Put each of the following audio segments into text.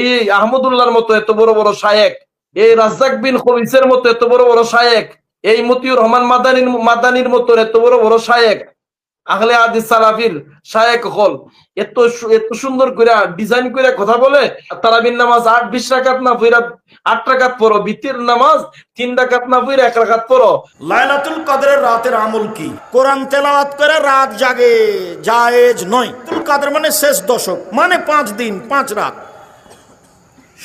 এই আহমদুল্লাহর মতো এত বড় বড় শায়েক, এই বিন খবিসের মতো এত বড় বড় শায়েক, এই মতিউর রহমান মাদানির মাদানির মতো এত বড় বড় শায়েক, আহলে আদিস সালাফির শায়েক হল। এত এত সুন্দর করে ডিজাইন করে কথা বলে তারাবির নামাজ আট, বিশ রাকাত না ফিরা আট রাকাত পড়ো, বিতির নামাজ তিন রাকাত না ফিরা এক রাকাত পড়ো। লাইলাতুল কদরের রাতের আমল কি? কোরআন তেলাওয়াত করে রাত জাগে, জায়েজ নয়। লাইলাতুল কদর মানে শেষ দশক মানে পাঁচ দিন, পাঁচ রাত।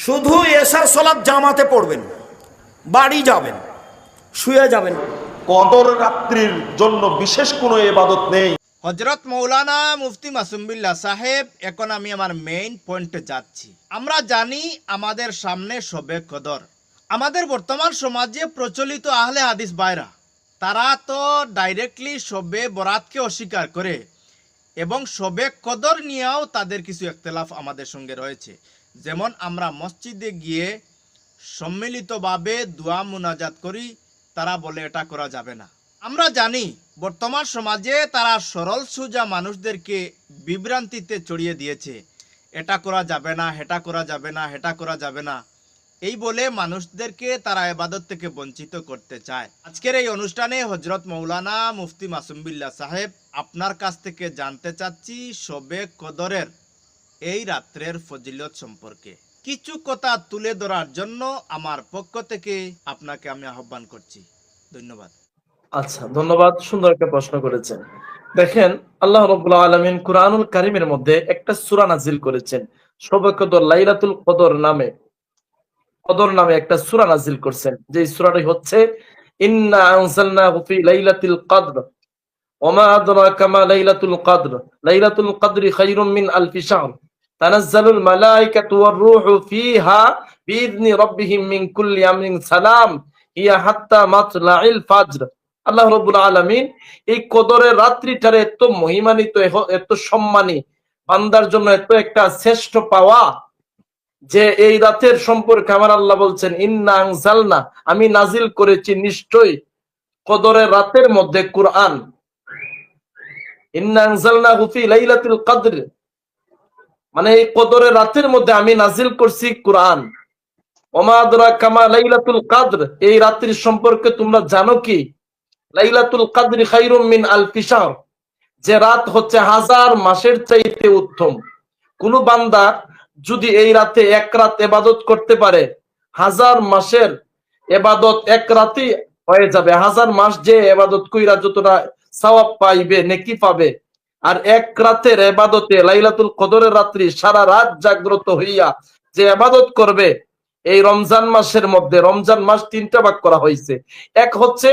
শুধু এসার সলাৎ জামাতে পড়বেন বাড়ি যাবেন শুয়ে যাবেন। কদর রাত্রির জন্য বিশেষ কোনো এবাদত নেই। হজরত মৌলানা মুফতি মাসুমবিল্লা সাহেব এখন আমি আমার মেইন পয়েন্টে যাচ্ছি। আমরা জানি আমাদের সামনে শবে কদর। আমাদের বর্তমান সমাজে প্রচলিত আহলে হাদিস বাইরা তারা তো ডাইরেক্টলি সবে বরাতকে অস্বীকার করে এবং শবে কদর নিয়েও তাদের কিছু একতলাফ আমাদের সঙ্গে রয়েছে। যেমন আমরা মসজিদে গিয়ে সম্মিলিতভাবে দোয়া মুনাজাত করি, তারা বলে এটা করা যাবে না। আমরা জানি, বর্তমান সমাজে তারা সরল সোজা মানুষদেরকে বিভ্রান্তিতে চড়িয়ে দিয়েছে। এটা করা যাবে না, হেটা করা যাবে না, হেটা করা যাবে না। এই বলে মানুষদেরকে তারা এবাদত থেকে বঞ্চিত করতে চায়। আজকের এই অনুষ্ঠানে হজরত মৌলানা মুফতি মাসুমবিল্লা সাহেব আপনার কাছ থেকে জানতে চাচ্ছি সবে কদরের এই রাত্রের ফজিলত সম্পর্কে কিছু কথা তুলে ধরার জন্য আমার পক্ষ থেকে আপনাকে আমি আহ্বান করছি। ধন্যবাদ। আচ্ছা ধন্যবাদ, সুন্দর একটা প্রশ্ন করেছেন। দেখেন, আল্লাহ রবুল্লাহ আলমিন কুরআনুল কারিমের মধ্যে একটা সূরা নাজিল করেছেন। শবে কদর লাইলাতুল কদর নামে কদর নামে একটা সুরা নাজিল করছেন। যে সুরাটি হচ্ছে, ইন্না আনজালনাহু ফি লাইলাতিল কদর ওমা আদরাকা মা লাইলাতুল কদর, লাইলাতুল কদরি খায়রুম মিন আলফি শাহর। তানাজ্জালুল মালাইকাতু ওয়ার রূহু ফিহা রাব্বিহিম মিন কুল্লি আমরিন সালাম। ইয়া হাত্তা মাতলাইল ফাজর। আল্লাহ রব্বুল আলামিন এই কদরের রাত্রিটারে এত এত সম্মানী, বান্দার জন্য এত একটা শ্রেষ্ঠ পাওয়া যে এই রাতের সম্পর্কে আমার আল্লাহ বলছেন, ইন্না আনজালনা আমি নাজিল করেছি নিশ্চয়ই কদরের রাতের মধ্যে কুরআন। ইন্না আনজালনাহু ফি লাইলাতুল কদর মানে এই কদরের রাতের মধ্যে আমি নাজিল করছি কোরআন। ওমা আদরাকা মা লাইলাতুল কদর, এই রাত্রির সম্পর্কে তোমরা জানো কি? লাইলাতুল কদরি খায়রুম মিন আলফি শাহর, যে রাত হচ্ছে হাজার মাসের চাইতে উত্তম। কোন বান্দা যদি এই রাতে এক রাত এবাদত করতে পারে, হাজার মাসের এবাদত এক রাতে হয়ে যাবে। হাজার মাস যে এবাদত কইরা যতটা সওয়াব পাইবে, নেকি পাবে আর এক রাতের এবাদতে লাইলাতুল কদরের রাত্রি সারা রাত জাগ্রত হইয়া যে এবাদত করবে, এই রমজান মাসের মধ্যে, রমজান মাস তিনটা ভাগ করা হয়েছে এক হচ্ছে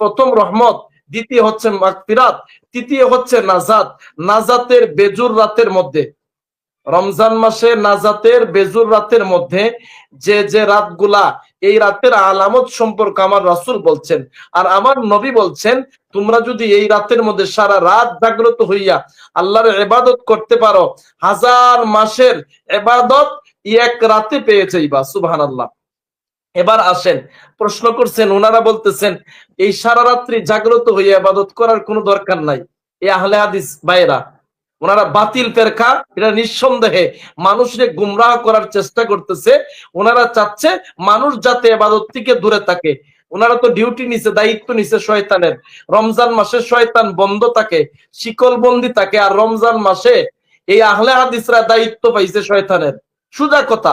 প্রথম রহমত, দ্বিতীয় হচ্ছে মাগফিরাত, তৃতীয় হচ্ছে নাজাত। নাজাতের বেজুর রাতের মধ্যে, রমজান মাসে নাজাতের বেজুর রাতের মধ্যে যে যে রাতগুলা এই রাতের আলামত সম্পর্কে আমার রাসূল বলছেন। আর আমার নবী বলছেন, তোমরা যদি এই রাতের মধ্যে সারা রাত জাগ্রত হইয়া আল্লাহর ইবাদত করতে পারো, হাজার মাসের ইবাদত এক রাতে পেয়ে যাইবা, সুবহানাল্লাহ। এবার আসেন, প্রশ্ন করছেন ওনারা বলতেছেন, এই সারা রাত্রি জাগ্রত হইয়া আবাদত করার কোনো দরকার নাই। এ আহলে হাদিস বাইরা ওনারা বাতিল ফেরকা, এটা নিঃসন্দেহে মানুষকে গুমরাহ করার চেষ্টা করতেছে। ওনারা চাচ্ছে মানুষ যাতে আবাদত থেকে দূরে থাকে। ওনারা তো ডিউটি নিছে, দায়িত্ব নিছে শয়তানের। রমজান মাসে শয়তান বন্ধ থাকে শিকল বন্দি থাকে, আর রমজান মাসে এই আহলে হাদিসরা দায়িত্ব পাইছে শয়তানের। সুজা কথা,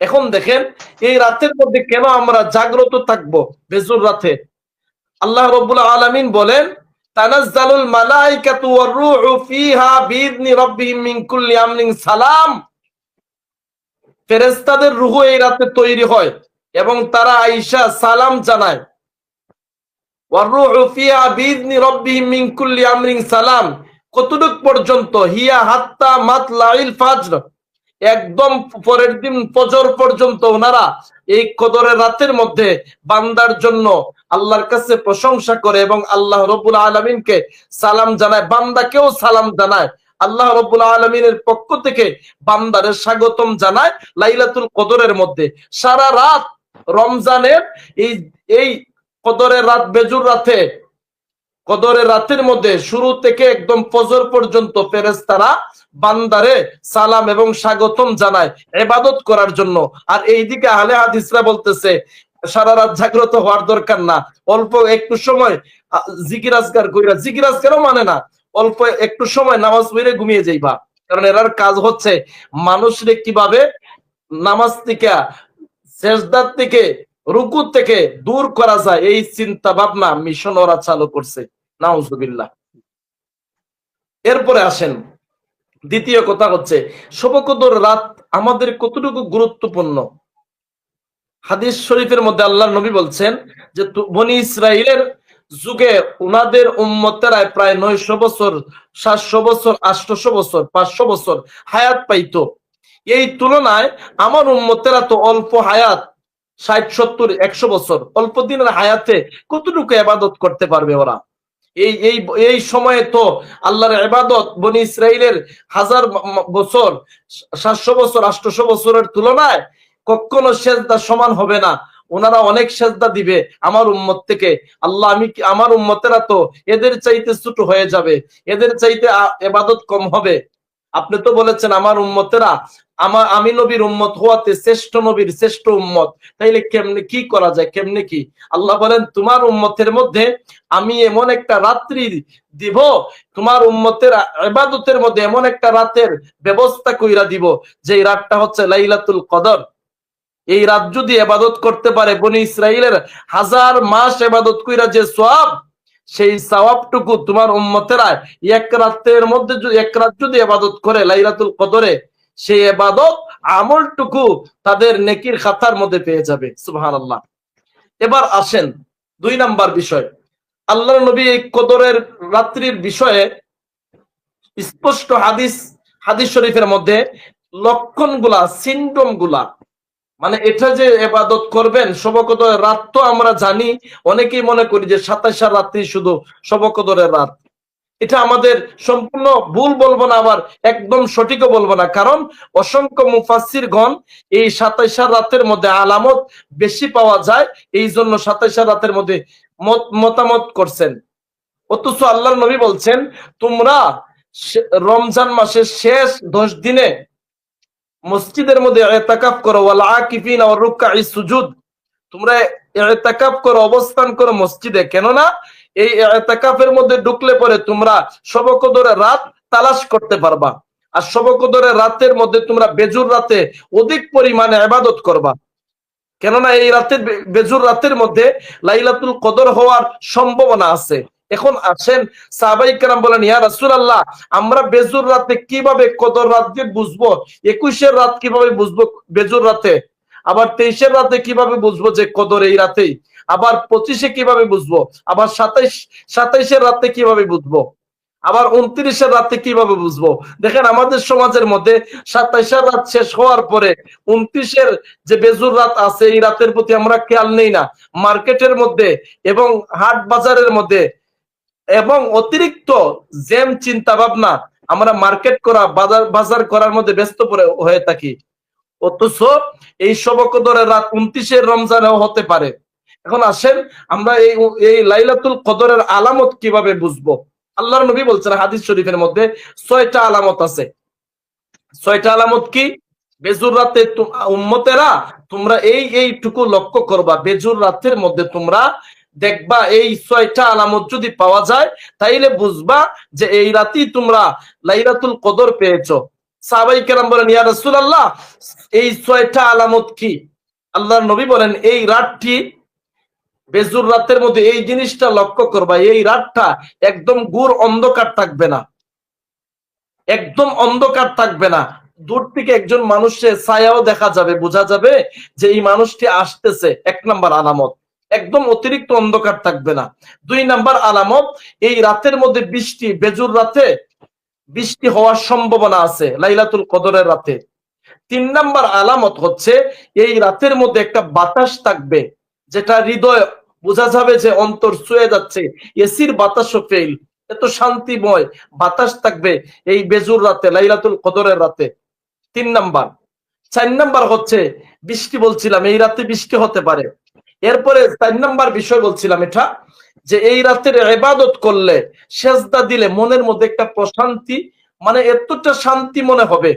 এখন দেখেন, এই রাতের মধ্যে কেন আমরা জাগ্রত থাকব বেজুর রাতে? আল্লাহ রব্বুল আলামিন বলেন তানাজ্জালুল মালাইকাতু ওয়ার রূহু ফিহা রাব্বিহিম মিন কুল্লি আমরিন সালাম। ফেরেশতাদের রূহ এই রাতে তৈরি হয় এবং তারা আয়েশা সালাম জানায়। ওয়ার রূহু ফিহা বিইذনি রাব্বিহিম মিন কুল্লি আমরিন সালাম। কতটুক পর্যন্ত? হিয়া হাত্তা মাতলাইল ফাজর। একদম পরের দিন ফজর পর্যন্ত ওনারা এই কদরের রাতের মধ্যে বান্দার জন্য আল্লাহর কাছে প্রশংসা করে এবং আল্লাহ রব্বুল আলমিনকে সালাম জানায়, বান্দাকেও সালাম জানায়। আল্লাহ রব্বুল আলমিনের পক্ষ থেকে বান্দারের স্বাগতম জানায় লাইলাতুল কদরের মধ্যে। সারা রাত রমজানের এই এই কদরের রাত, বেজুর রাতে কদরের রাতের মধ্যে শুরু থেকে একদম ফজর পর্যন্ত ফেরেশতারা বান্দারে সালাম এবং স্বাগতম জানায় এবাদত করার জন্য। আর এইদিকে আহলে হাদিসরা বলতেছে সারা রাত জাগ্রত হওয়ার দরকার না। অল্প একটু সময় আহ, জিকির আজগার কইরা জিকির আজগারও মানে না। অল্প একটু সময় নামাজ পড়ে ঘুমিয়ে যাইবা। কারণ এরার কাজ হচ্ছে মানুষরে কীভাবে নামাজ থেকে শেষদার থেকে রুকু থেকে দূর করা যায়, এই চিন্তা ভাবনা মিশন ওরা চালু করছে। নাউজুবিল্লাহ। এরপরে আসেন, দ্বিতীয় কথা হচ্ছে শবকদর রাত আমাদের কতটুকু গুরুত্বপূর্ণ? হাদিস শরীফের মধ্যে আল্লাহ নবী বলছেন যে বনি ইসরায়েলের যুগে উনাদের উম্মতেরায় প্রায় নয়শো বছর, সাতশো বছর, আটশো বছর, পাঁচশো বছর হায়াত পাইতো। এই তুলনায় আমার উম্মতেরা তো অল্প হায়াত। ষাট, সত্তর, একশো বছর, অল্প দিনের হায়াতে কতটুকু আবাদত করতে পারবে ওরা? এই এই এই সময়ে তো আল্লাহর ইবাদত বনি ইসরায়েলের হাজার বছর, সাতশো বছর, আটশো বছরের তুলনায় কখনো সেজদা সমান হবে না। ওনারা অনেক সেজদা দিবে আমার উম্মত থেকে। আল্লাহ, আমি আমার উম্মতেরা তো এদের চাইতে ছোট হয়ে যাবে, এদের চাইতে এবাদত কম হবে। আপনি তো বলেছেন আমার উম্মতেরা আমার আমি নবীর উম্মত হওয়াতে শ্রেষ্ঠ নবীর শ্রেষ্ঠ উম্মত। তাইলে কেমনে কি করা যায়? কেমনে কি? আল্লাহ বলেন, তোমার উম্মতের মধ্যে আমি এমন একটা রাত্রি দিব, তোমার উম্মতের ইবাদতের মধ্যে এমন একটা রাতের ব্যবস্থা কইরা দিব যে রাতটা হচ্ছে লাইলাতুল কদর। এই রাত যদি এবাদত করতে পারে, বনি ইসরাইলের হাজার মাস এবাদত কইরা যে সওয়াব, সেই সওয়াবটুকু তোমার উম্মতেরা এক রাতের মধ্যে এক রাত যদি এবাদত করে লাইলাতুল কদরে সেই এবাদত আমলটুকু তাদের নেকির খাতার মধ্যে পেয়ে যাবে। সুবহানাল্লাহ। এবার আসেন দুই নাম্বার বিষয়। আল্লাহ নবী এই কদরের রাত্রির বিষয়ে স্পষ্ট হাদিস হাদিস শরীফের মধ্যে লক্ষণগুলা সিন্ডমগুলা মানে এটা যে এবাদত করবেন, শবকদরের রাত তো আমরা জানি, অনেকেই মনে করি যে সাতাশার রাত্রি শুধু শবকদরের রাত। এটা আমাদের সম্পূর্ণ ভুল বলব না, আবার একদম সঠিকও বলব না। কারণ অসংখ্য মুফাসির গণ এই সাতাইশার রাতের মধ্যে আলামত বেশি পাওয়া যায়, এই জন্য সাতাইশার রাতের মধ্যে মতামত করছেন। অথচ আল্লাহ নবী বলছেন, তোমরা রমজান মাসের শেষ দশ দিনে মসজিদের মধ্যে এতাকাপ করো, ওয়াল আকিফিন সুজুদ। তোমরা এতাকাপ করো, অবস্থান করো মসজিদে। কেননা এই এতাকাফের মধ্যে ঢুকলে পরে তোমরা শবকদরের রাত তালাশ করতে পারবা। আর শবকদরের রাতের মধ্যে তোমরা বেজুর রাতে অধিক পরিমাণে ইবাদত করবা। কেননা এই রাতের বেজুর রাতের মধ্যে লাইলাতুল কদর হওয়ার সম্ভাবনা আছে। এখন আসেন সাহাবাই কেরাম বলেন, ইয়া রাসুল আল্লাহ আমরা বেজুর রাতে কীভাবে কদর রাত দিয়ে বুঝব? একুশের রাত কীভাবে বুঝব বেজুর রাতে? আবার তেইশের রাতে কীভাবে বুঝব যে কদর এই রাতেই? আবার পঁচিশে কীভাবে বুঝব? আবার সাতাইশ, সাতাইশের রাতে কীভাবে বুঝব? আবার উনত্রিশের রাতে কীভাবে বুঝব? দেখেন আমাদের সমাজের মধ্যে সাতাইশের রাত শেষ হওয়ার পরে উনত্রিশের যে বেজুর রাত আছে, এই রাতের প্রতি আমরা খেয়াল নেই না। মার্কেটের মধ্যে এবং হাট বাজারের মধ্যে এবং অতিরিক্ত জেম চিন্তা ভাবনা আমরা মার্কেট করা, বাজার বাজার করার মধ্যে ব্যস্ত হয়ে থাকি। অথচ এই শবকদরের রাত উনত্রিশের রমজানেও হতে পারে। এখন আসেন, আমরা এই এই লাইলাতুল কদরের আলামত কীভাবে বুঝব? আল্লাহর নবী বলছেন হাদিস শরীফের মধ্যে ছয়টা আলামত আছে। ছয়টা আলামত কি? বেজুর রাতে উম্মতেরা তোমরা এই, এইটুকু লক্ষ্য করবা, বেজুর রাতের মধ্যে তোমরা দেখবা এই ছয়টা আলামত যদি পাওয়া যায়, তাইলে বুঝবা যে এই রাতেই তোমরা লাইলাতুল কদর পেয়েছ। সাহাবাই কেরাম বলেন, ইয়া রাসূলুল্লাহ, এই ছয়টা আলামত কি? আল্লাহর নবী বলেন, এই রাতটি বেজুর রাতের মধ্যে এই জিনিসটা লক্ষ্য করবা, এই রাতটা একদম গুড় অন্ধকার থাকবে না। একদম অন্ধকার থাকবে না। দূর থেকে একজন মানুষের ছায়াও দেখা যাবে, বোঝা যাবে যে এই মানুষটি আসতেছে। এক নাম্বার আলামত। একদম অতিরিক্ত অন্ধকার থাকবে না। দুই নাম্বার আলামত, এই রাতের মধ্যে বৃষ্টি, বেজুর রাতে বৃষ্টি হওয়ার সম্ভাবনা আছে, লাইলাতুল কদরের রাতে। তিন নাম্বার আলামত হচ্ছে, এই রাতের মধ্যে একটা বাতাস থাকবে। যেটা হৃদয় বোঝা যাবে যে অন্তর ছুঁয়ে যাচ্ছে। এসির বাতাসও ফেল এত শান্তিময় বাতাস থাকবে এই বেজুর রাতে, লাইলাতুল কদরের রাতে। তিন নাম্বার। চার নাম্বার হচ্ছে বৃষ্টি বলছিলাম, এই রাতে বৃষ্টি হতে পারে। এরপরে চার নাম্বার বিষয় বলছিলাম এটা, যে এই রাতের এবাদত করলে, সেজদা দিলে মনের মধ্যে একটা প্রশান্তি মানে এতটা শান্তি মনে হবে।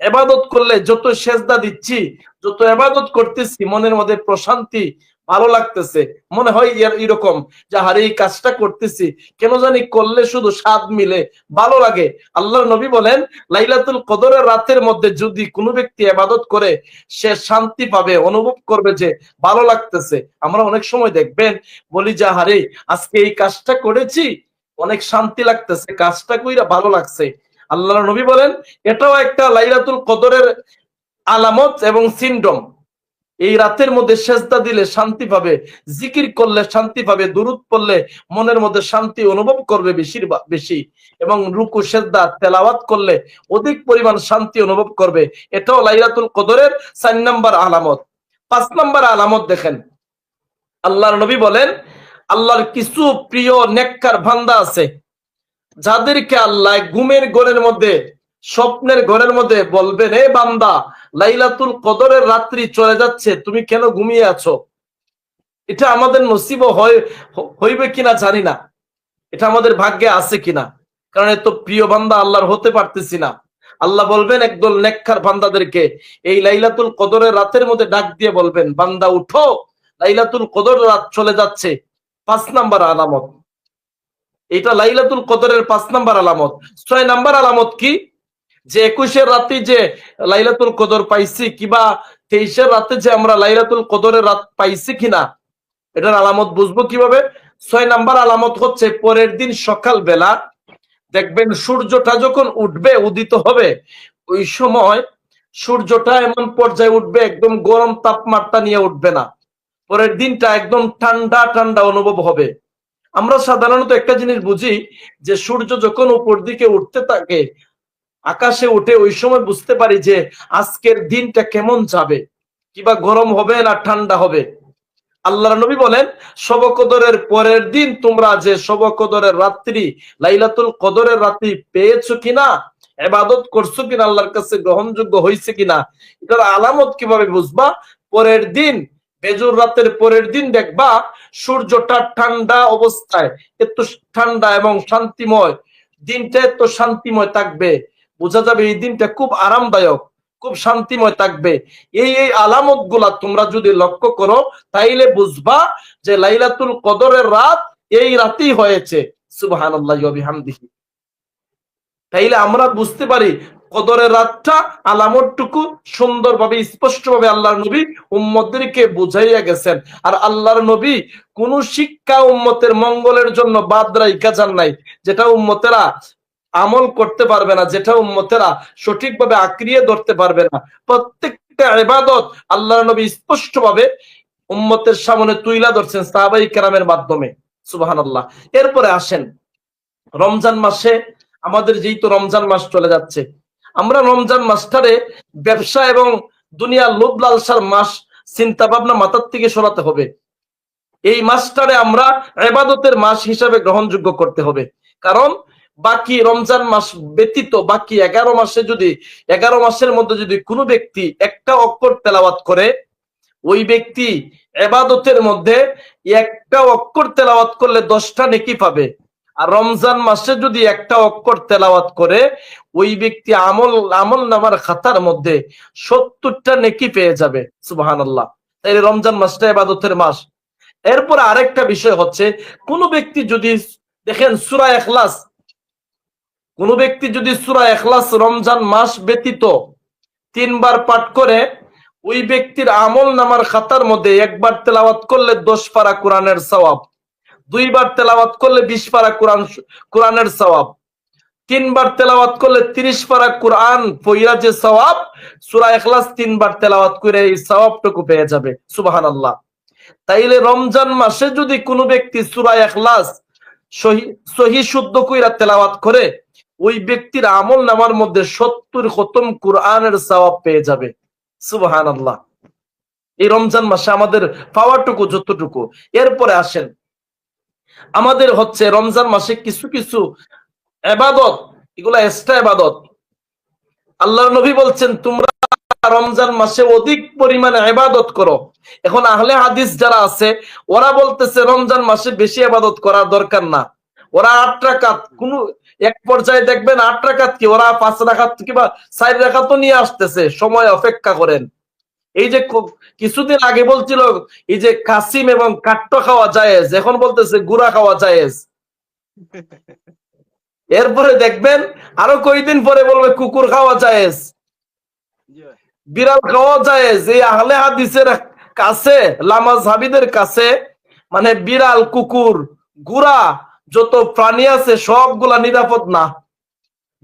এবাদত করলে যত সেজদা দিচ্ছি, যত এবাদত করতেছি, মনের মধ্যে প্রশান্তি ভালো লাগতেছে। মনে হয় এর- এরকম যে হারে এই কাজটা করতেছি। কেন জানি করলে শুধু স্বাদ মিলে, ভালো লাগে। আল্লাহর নবী বলেন, লাইলাতুল কদরের রাতের মধ্যে যদি কোনো ব্যক্তি এবাদত করে, সে শান্তি পাবে, অনুভব করবে যে ভালো লাগতেছে। আমরা অনেক সময় দেখবেন, বলি যে হারে আজকে এই কাজটা করেছি, অনেক শান্তি লাগতেছে, কাজটা কইরা ভালো লাগছে। আল্লাহর নবী বলেন, এটাও একটা লাইলাতুল কদরের আলামত এবং সিন্ডম এই রাতের মধ্যে সেজদা দিলে শান্তি পাবে, জিকির করলে শান্তি পাবে, দুরুদ পড়লে মনের মধ্যে শান্তি অনুভব করবে বেশির বেশি। এবং রুকু, সেজদা, তেলাওয়াত করলে অধিক পরিমাণ শান্তি অনুভব করবে। এটাও লাইলাতুল কদরের চার নাম্বার আলামত। পাঁচ নাম্বার আলামত দেখেন। আল্লাহর নবী বলেন, আল্লাহর কিছু প্রিয় নেককার ভান্দা আছে, যাদেরকে আল্লাহ ঘুমের ঘরের মধ্যে স্বপ্নের ঘরের মধ্যে বলবেন এ বান্দা, লাইলাতুল কদরের রাত্রি চলে যাচ্ছে, তুমি কেন ঘুমিয়ে আছো? এটা আমাদের নসিব হয়, হইবে কিনা জানি না। এটা আমাদের ভাগ্যে আছে কিনা? কারণ এত প্রিয় বান্দা আল্লাহর হতে পারতেছি না। আল্লাহ বলবেন একদল নেককার বান্দাদেরকে, এই লাইলাতুল কদরের রাতের মধ্যে ডাক দিয়ে বলবেন, বান্দা উঠো, লাইলাতুল কদর রাত চলে যাচ্ছে। পাঁচ নাম্বার আলামত। এটা লাইলাতুল কদরের পাঁচ নাম্বার আলামত। ছয় নাম্বার আলামত কি? যে একুশের রাতে যে লাইলাতুল কদর পাইছি, কিবা তেইশের রাতে যে আমরা লাইলাতুল কদরের রাত পাইছি কিনা, এটার আলামত বুঝব কীভাবে? ছয় নাম্বার আলামত হচ্ছে, পরের দিন সকাল বেলা দেখবেন সূর্যটা যখন উঠবে, উদিত হবে, ওই সময় সূর্যটা এমন পর্যায়ে উঠবে, একদম গরম তাপমাত্রা নিয়ে উঠবে না। পরের দিনটা একদম ঠান্ডা ঠান্ডা অনুভব হবে। আমরা সাধারণত একটা জিনিস বুঝি যে সূর্য যখন উপর দিকে উঠতে থাকে আকাশে উঠে ওই সময় বুঝতে পারি যে আজকের দিনটা কেমন যাবে। কিবা গরম হবে না ঠান্ডা হবে। আল্লাহ নবী বলেন শব কদরের পরের দিন তোমরা যে শব কদরের রাত্রি, লাইলাতুল কদরের রাত্রি পেয়েছ কিনা এবাদত করছ কিনা, আল্লাহর কাছে গ্রহণযোগ্য হয়েছে কিনা, এটার আলামত কীভাবে বুঝবা? পরের দিন, বেজুর রাতের পরের দিন দেখবা, সূর্যটা ঠান্ডা অবস্থায়, এত ঠান্ডা এবং শান্তিময়, দিনটা এত শান্তিময় থাকবে। বোঝা যাবে এই দিনটা খুব আরামদায়ক, খুব শান্তিময় থাকবে। এই এই আলামতগুলা তোমরা যদি লক্ষ্য করো, তাইলে বুঝবা যে লাইলাতুল কদরের রাত এই রাতেই হয়েছে। তাইলে আমরা বুঝতে পারি কদরের রাতটা আলামতটুকু সুন্দরভাবে, স্পষ্টভাবে আল্লাহর নবী উম্মতদেরকে বুঝাইয়া গেছেন। আর আল্লাহর নবী কোন শিক্ষা উম্মতের মঙ্গলের জন্য বাদ রাইকা যান নাই। যেটা উম্মতেরা আমল করতে পারবে না, যেটা উম্মতেরা সঠিকভাবে আক্রিয়ে ধরতে পারবে না। প্রত্যেকটা ইবাদত আল্লাহর নবী স্পষ্টভাবে উম্মতের সামনে তুইলা ধরছেন সাহাবাই কেরামের মাধ্যমে। সুবহানাল্লাহ। এরপরে আসেন, রমজান মাসে আমাদের যেই তো রমজান মাস চলে যাচ্ছে, আমরা রমজান মাসটারে ব্যবসা এবং দুনিয়ার লোভ লালসার মাস চিন্তা ভাবনা মাথার থেকে সরাতে হবে। এই মাসটারে আমরা এবাদতের মাস হিসাবে গ্রহণযোগ্য করতে হবে। কারণ বাকি রমজান মাস ব্যতীত বাকি এগারো মাসে যদি, এগারো মাসের মধ্যে যদি কোনো ব্যক্তি একটা অক্ষর তেলাওয়াত করে, ওই ব্যক্তি এবাদতের মধ্যে একটা অক্ষর তেলাওয়াত করলে দশটা নেকি পাবে। আর রমজান মাসে যদি একটা অক্ষর তেলাওয়াত করে, ওই ব্যক্তি আমল আমল নামার খাতার মধ্যে সত্তরটা নেকি পেয়ে যাবে। সুবাহান আল্লাহ তাই রমজান মাসটা এবাদতের মাস। এরপর আরেকটা বিষয় হচ্ছে, কোন ব্যক্তি যদি দেখেন সুরা এখলাস কোন ব্যক্তি যদি সুরা এখলাস রমজান মাস ব্যতীত তিনবার পাঠ করে, ওই ব্যক্তির আমল নামার খাতার মধ্যে একবার তেলাওয়াত করলে দশ পারা কোরআনের সওয়াব, দুইবার তেলাওয়াত করলে বিশ পারা কোরআন, কোরআনের সওয়াব, তিনবার তেলাওয়াত করলে তিরিশ পারা কোরআন পইরা যে সওয়াব, সুরা এখলাস তিনবার তেলাওয়াত করে এই সওয়াবটুকু পেয়ে যাবে। সুবাহান আল্লাহ তাইলে রমজান মাসে যদি কোনো ব্যক্তি সুরা এখলাস সহি সহি শুদ্ধ কইরা তেলাওয়াত করে ওই ব্যক্তির আমল নামার মধ্যে সত্তর খতম কোরআনের সওয়াব পেয়ে যাবে। সুবাহান আল্লাহ এই রমজান মাসে আমাদের পাওয়াটুকু, যতটুকু। এরপরে আসেন। আমাদের হচ্ছে রমজান মাসে কিছু কিছু এবাদত, এগুলা এক্সট্রা এবাদত। আল্লাহ নবী বলছেন, তোমরা রমজান মাসে অধিক পরিমাণে ইবাদত করো। এখন আহলে হাদিস যারা আছে, ওরা বলতেছে, রমজান মাসে বেশি ইবাদত করার দরকার না। ওরা আট রাকাত কোন এক পর্যায়ে দেখবেন আট রাকাত কি ওরা পাঁচ রাকাত কিংবা চার রাকাত নিয়ে আসতেছে সময় অপেক্ষা করেন। এই যে কিছুদিন আগে বলছিল এই যে কাসিম এবং কাট্ট খাওয়া জায়েজ এখন বলতেছে গুড়া খাওয়া জায়েজ। এরপরে দেখবেন আরও কয়দিন পরে বলবে কুকুর খাওয়া জায়েজ। বিড়াল খাওয়া জায়েজ। এই আহলে হাদিসের কাছে লামাজ হাবিদের কাছে মানে বিড়াল কুকুর গুড়া যত প্রাণী আছে সবগুলা নিরাপদ না।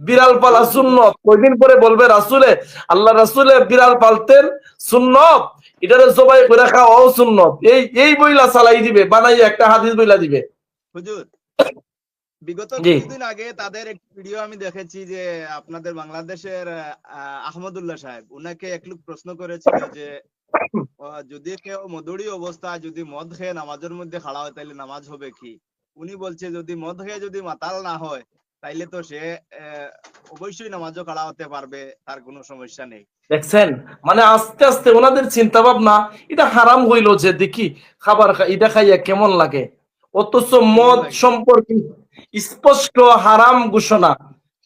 বিড়াল পালা সুন্নত। কয়দিন পরে বলবে রাসুলে আল্লাহ রাসুলে বিড়াল পালতেন সুন্নত। এটারে জবাই করে খাওয়াও সুন্নত। এই এই বইলা চালাই দিবে বানাই একটা হাদিস বইলা দিবে। হুজুর বিগত কিছুদিন আগে তাদের একটি ভিডিও আমি দেখেছি যে আপনাদের বাংলাদেশের আহ, আহমদুল্লাহ সাহেব উনাকে এক লোক প্রশ্ন করেছিল যে যদি কেউ মধুরী অবস্থায় যদি মদ খেয়ে নামাজের মধ্যে খাড়া হয় তাহলে নামাজ হবে কি? উনি বলছে যদি মদ খেয়ে যদি মাতাল না হয় তাইলে তো সে অবশ্যই নামাজও খাড়া হতে পারবে তার কোনো সমস্যা নেই। দেখছেন? মানে আস্তে আস্তে ওনাদের চিন্তা ভাবনা এটা হারাম হইল যে দেখি খাবার এটা খাইয়া কেমন লাগে? অথচ মদ সম্পর্কে স্পষ্ট হারাম ঘোষণা।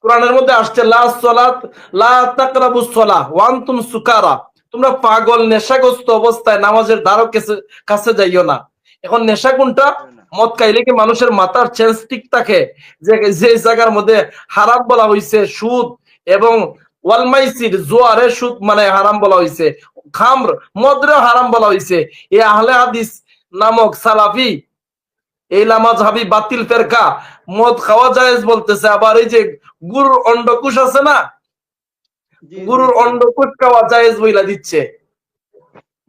কোরআনের মধ্যে আসছে লা সলাত লা তাকরাবুস সালাহ ওয়া আনতুম সুকারা। তোমরা পাগল নেশাগ্রস্ত অবস্থায় নামাজের দ্বারক কাছে কাছে যাইও না। এখন নেশা কোনটা? মদ খাইলে কি মানুষের মাথার চেঞ্জ ঠিক থাকে? যে যে জায়গার মধ্যে হারাম বলা হয়েছে সুদ এবং ওয়ালমাইসির জোয়ারে সুদ মানে হারাম বলা হয়েছে খামর মদরে হারাম বলা হয়েছে এই আহলে হাদিস নামক সালাফি এই লামাজ হাবি বাতিল ফেরকা মদ খাওয়া জায়েজ বলতেছে। আবার এই যে গুরুর অন্ডকুশ আছে না? গুরুর। অন্ডকুশ খাওয়া জায়েজ বইলা দিচ্ছে।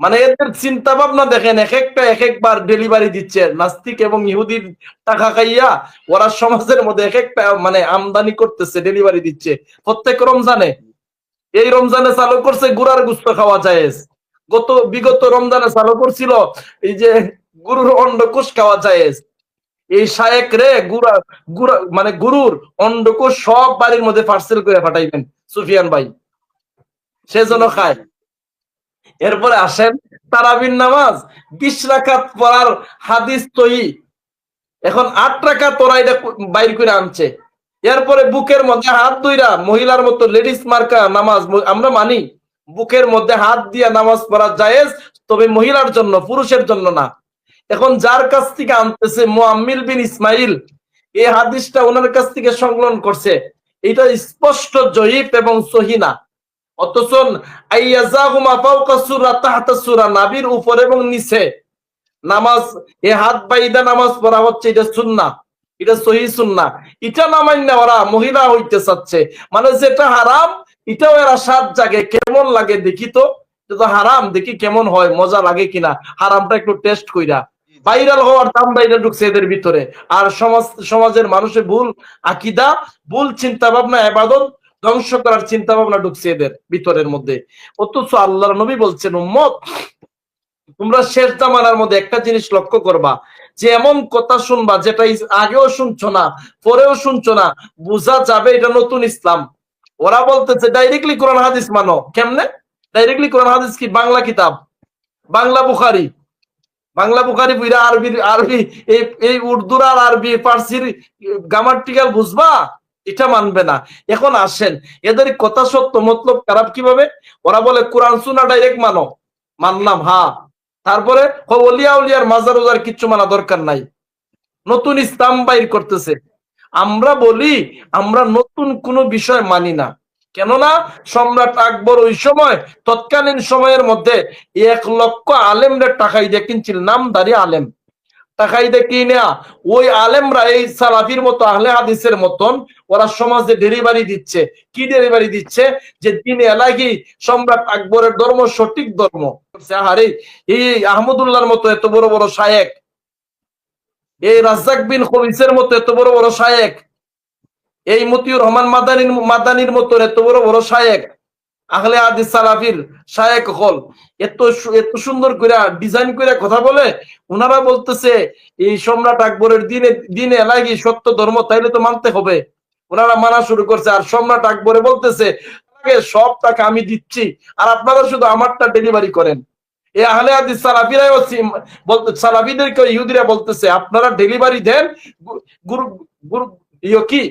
মানে এদের চিন্তা ভাবনা দেখেন, এক একটা এক একবার ডেলিভারি দিচ্ছে নাস্তিক এবং ইহুদির টাকা খাইয়া ওরা সমাজের মধ্যে এক একটা মানে আমদানি করতেছে ডেলিভারি দিচ্ছে। প্রত্যেক রমজানে। এই রমজানে চালু করছে গুড়ার গুস্ত খাওয়া জায়েজ। গত, বিগত রমজানে চালু করছিল এই যে গুরুর অন্ডকোষ খাওয়া জায়েজ। এই শায়েক রে গুড়া গুড়া মানে গুরুর অন্ডকোষ সব বাড়ির মধ্যে পার্সেল করে পাঠাইবেন, সুফিয়ান ভাই। সেজন্য খায়। এরপরে আসেন তারাবির নামাজ। বিশ রাকাত পড়ার হাদিস তৈরি। এখন আট রাকাত ওরা এটা বাইর করে আনছে। এরপরে বুকের মধ্যে হাত দুইরা মহিলার মতো লেডিস মার্কা নামাজ আমরা মানি, বুকের মধ্যে হাত দিয়া নামাজ পড়া জায়েজ, তবে মহিলার জন্য, পুরুষের জন্য না। এখন যার কাছ থেকে আনতেছে মোয়াম্মিল বিন ইসমাইল, এই হাদিসটা ওনার কাছ থেকে সংকলন করছে। এটা স্পষ্ট, জয়ীফ এবং সহিনা অথচ নাবির উপর এবং নিচে। নামাজ, এ হাত বাইদা নামাজ পড়া হচ্ছে, এটা এটা সহি ওরা মহিলা হইতে চাচ্ছে। মানে যেটা হারাম, এটাও এরা সাত জাগে, কেমন লাগে দেখি তো? তো হারাম, দেখি কেমন হয়, মজা লাগে কিনা? হারামটা একটু টেস্ট কইরা। ভাইরাল হওয়ার দাম বাইরে ঢুকছে এদের ভিতরে। আর সমাজ, সমাজের মানুষের ভুল, আকিদা, ভুল চিন্তা ভাবনা এবাদত ধ্বংস করার চিন্তা ভাবনা ঢুকছে এদের ভিতরের মধ্যে। অথচ আল্লাহ নবী বলছেন, উম্মত, তোমরা শেষ জামানার মধ্যে একটা জিনিস লক্ষ্য করবা। যে এমন কথা শুনবা যেটা আগেও শুনছো না, পরেও শুনছো না, বোঝা যাবে এটা নতুন ইসলাম। ওরা বলতেছে, ডাইরেক্টলি কোরআন হাদিস মানো। কেমনে? ডাইরেক্টলি কোরআন হাদিস কি? বাংলা কিতাব। বাংলা বুখারি। বাংলা বুখারি বুইরা আরবি আরবি, এই এই উর্দুর আর আরবি, ফার্সির গ্রামাটিক্যাল বুঝবা? এটা মানবে না। এখন আসেন, এদের কথা সত্য, মতলব খারাপ কীভাবে? ওরা বলে, কোরআন সুনা ডাইরেক্ট মানো। মানলাম হ্যাঁ তারপরে অলিয়া উলিয়ার মাজার উজার কিচ্ছু মানা দরকার নাই। নতুন ইসলাম বাইর করতেছে। আমরা বলি, আমরা নতুন কোনো বিষয় মানি না। কেননা, সম্রাট আকবর ওই সময়, তৎকালীন সময়ের মধ্যে এক লক্ষ আলেমদের টাকাই দিয়ে কিনছিল, নামদারি আলেম। দিয়ে কিনে ওই আলেমরা এই সালাফির মতো, আহলে হাদিসের মতন, ওরা সমাজে ডেলিভারি দিচ্ছে। কি ডেলিভারি দিচ্ছে? যে দিন এলাহি সম্রাট আকবরের ধর্ম সঠিক ধর্ম। এই আহমদুল্লাহর মতো এত বড় বড় শায়েক, এই রাজ্জাক বিন খবিসের মতো এত বড় বড় শায়েক, এই মতিউর রহমান মাদানির মাদানির মতো এত বড় বড় শায়েক আহলে আদি সালাফির শায়েক হল। এত এত সুন্দর করে ডিজাইন করে কথা বলে ওনারা বলতেছে, এই সম্রাট আকবরের দিনে দিনে এলাকি সত্য ধর্ম, তাইলে তো মানতে হবে। ওনারা মানা শুরু করছে, আর সম্রাট আকবরে বলতেছে লাগে সব টাকা আমি দিচ্ছি, আর আপনারা শুধু আমারটা ডেলিভারি করেন। এই আহলে হাদিস সালাফিরাই বলতে সালাফিদেরকে ইহুদিরা বলতেছে, আপনারা ডেলিভারি দেন গুরু গুরু ইয়ে কি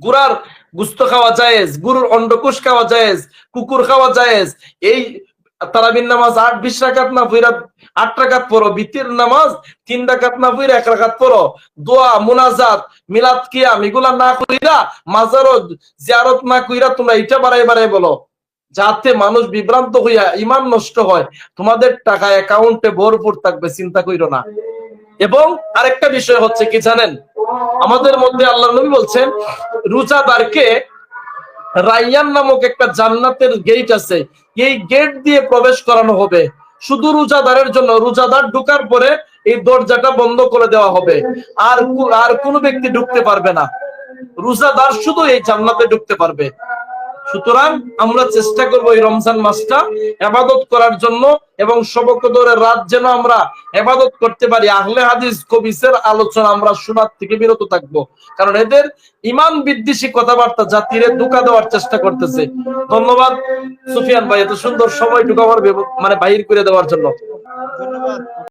গুড়ার গুস্ত খাওয়া জায়েজ গুরুর অন্ডকুশ খাওয়া জায়েজ, কুকুর খাওয়া জায়েজ। এই তারাবিন নামাজ আট, বিশ রাকাত না ফিরা আট রাকাত পড়ো। বিতির নামাজ তিন রাকাত না ফিরা এক রাকাত পড়ো। দোয়া, মুনাজাত, মিলাদ, কিয়াম, এগুলা না কইরা মাজারও জিয়ারত না কইরা তোমরা এটা বাড়াই বাড়াই বলো। যাতে মানুষ বিভ্রান্ত হইয়া, ইমান নষ্ট হয়। তোমাদের টাকা অ্যাকাউন্টে ভরপুর থাকবে, চিন্তা কইরো না। এবং আরেকটা বিষয় হচ্ছে কি জানেন? আমাদের মধ্যে আল্লাহ নবী বলছেন, রোজাদারকে রাইয়ান নামক একটা জান্নাতের গেট আছে। এই গেট দিয়ে প্রবেশ করানো হবে। শুধু রোজাদারের জন্য, রোজাদার ঢুকার পরে এই দরজাটা বন্ধ করে দেওয়া হবে। আর আর কোনো ব্যক্তি ঢুকতে পারবে না। রোজাদার শুধু এই জান্নাতে ঢুকতে পারবে। সুতরাং আমরা চেষ্টা করব এই রমজান মাসটা এবাদত করার জন্য এবং সবকদরের রাত যেন আমরা এবাদত করতে পারি। আহলে হাদিস কবিসের আলোচনা আমরা শোনার থেকে বিরত থাকব। কারণ এদের ইমান বিদ্বেষী কথাবার্তা জাতিরে ধোকা দেওয়ার চেষ্টা করতেছে। ধন্যবাদ। সুফিয়ান ভাই, এত সুন্দর সময় ঢুকাবার মানে বাহির করে দেওয়ার জন্য। ধন্যবাদ।